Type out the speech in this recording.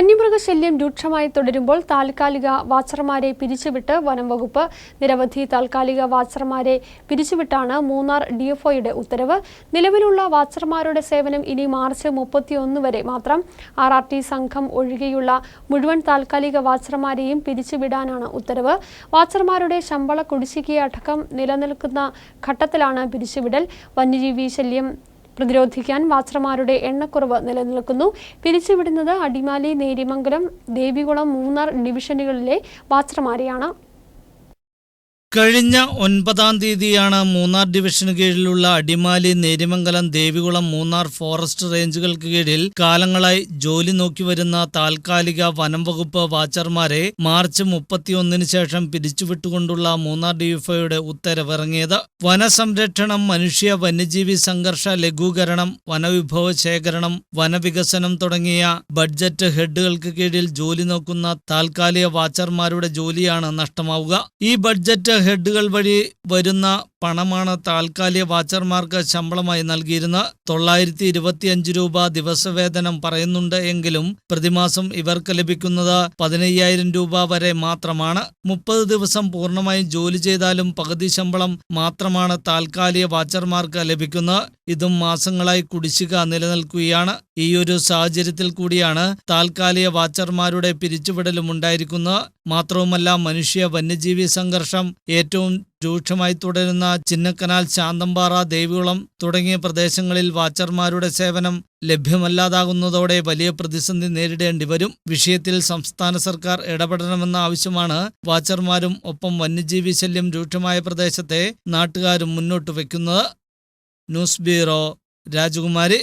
വന്യമൃഗശല്യം രൂക്ഷമായി തുടരുമ്പോൾ താൽക്കാലിക വാച്ചർമാരെ പിരിച്ചുവിട്ട് വനംവകുപ്പ് നിരവധി താൽക്കാലിക വാച്ചർമാരെ പിരിച്ചുവിട്ടാണ് മൂന്നാർ ഡിഎഫ്ഒയുടെ ഉത്തരവ്. നിലവിലുള്ള വാച്ചർമാരുടെ സേവനം ഇനി മാർച്ച് മുപ്പത്തിയൊന്ന് വരെ മാത്രം. ആർ ആർ ടി സംഘം ഒഴികെയുള്ള മുഴുവൻ താൽക്കാലിക വാച്ചർമാരെയും പിരിച്ചുവിടാനാണ് ഉത്തരവ്. വാച്ചർമാരുടെ ശമ്പള കുടിശ്ശികയടക്കം നിലനിൽക്കുന്ന ഘട്ടത്തിലാണ് പിരിച്ചുവിടൽ. വന്യജീവി ശല്യം പ്രതിരോധിക്കാൻ വാച്ചർമാരുടെ എണ്ണക്കുറവ് നിലനിൽക്കുന്നു. പിരിച്ചുവിടുന്നത് അടിമാലി നേരിമംഗലം ദേവികുളം മൂന്നാർ ഡിവിഷനുകളിലെ വാച്ചർമാരെയാണ് കഴിഞ്ഞ ഒൻപതാം തീയതിയാണ് മൂന്നാർ ഡിവിഷന് കീഴിലുള്ള അടിമാലി നേരിമംഗലം ദേവികുളം മൂന്നാർ ഫോറസ്റ്റ് റേഞ്ചുകൾക്ക് കീഴിൽ കാലങ്ങളായി ജോലി നോക്കി വരുന്ന താൽക്കാലിക വനം വകുപ്പ് വാച്ചർമാരെ മാർച്ച് മുപ്പത്തിയൊന്നിന് ശേഷം പിരിച്ചുവിട്ടുകൊണ്ടുള്ള മൂന്നാർ ഡിഎഫ്ഒയുടെ ഉത്തരവിറങ്ങിയത്. വനസംരക്ഷണം മനുഷ്യ വന്യജീവി സംഘർഷ ലഘൂകരണം വനവിഭവ ശേഖരണം വനവികസനം തുടങ്ങിയ ബഡ്ജറ്റ് ഹെഡുകൾക്ക് കീഴിൽ ജോലി നോക്കുന്ന താൽക്കാലിക വാച്ചർമാരുടെ ജോലിയാണ് നഷ്ടമാവുക. ഈ ബഡ്ജറ്റ് ഹെഡുകൾ വഴി വരുന്ന പണമാണ് താൽക്കാലിക വാച്ചർമാർക്ക് ശമ്പളമായി നൽകിയിരുന്നത് തൊള്ളായിരത്തി ഇരുപത്തിയഞ്ച് രൂപ ദിവസവേതനം പറയുന്നുണ്ട് എങ്കിലും പ്രതിമാസം ഇവർക്ക് ലഭിക്കുന്നത് പതിനയ്യായിരം രൂപ വരെ മാത്രമാണ്. മുപ്പത് ദിവസം പൂർണമായും ജോലി ചെയ്താലും പകുതി ശമ്പളം മാത്രമാണ് താൽക്കാലിക വാച്ചർമാർക്ക് ലഭിക്കുന്നത് ഇതും മാസങ്ങളായി കുടിശ്ശിക നിലനിൽക്കുകയാണ്. ഈയൊരു സാഹചര്യത്തിൽ കൂടിയാണ് താൽക്കാലിക വാച്ചർമാരുടെ പിരിച്ചുവിടലും ഉണ്ടായിരിക്കുന്നത്. മാത്രവുമല്ല മനുഷ്യ വന്യജീവി സംഘർഷം ഏറ്റവും രൂക്ഷമായി തുടരുന്ന ചിന്നക്കനാൽ ശാന്തമ്പാറ ദേവികുളം തുടങ്ങിയ പ്രദേശങ്ങളിൽ വാച്ചർമാരുടെ സേവനം ലഭ്യമല്ലാതാകുന്നതോടെ വലിയ പ്രതിസന്ധി നേരിടേണ്ടി വരും. വിഷയത്തിൽ സംസ്ഥാന സർക്കാർ ഇടപെടണമെന്ന ആവശ്യമാണ്. വാച്ചർമാരും ഒപ്പം വന്യജീവി ശല്യം രൂക്ഷമായ പ്രദേശത്തെ നാട്ടുകാരും മുന്നോട്ട് വയ്ക്കുന്നത്. ന്യൂസ് ബ്യൂറോ രാജകുമാരി.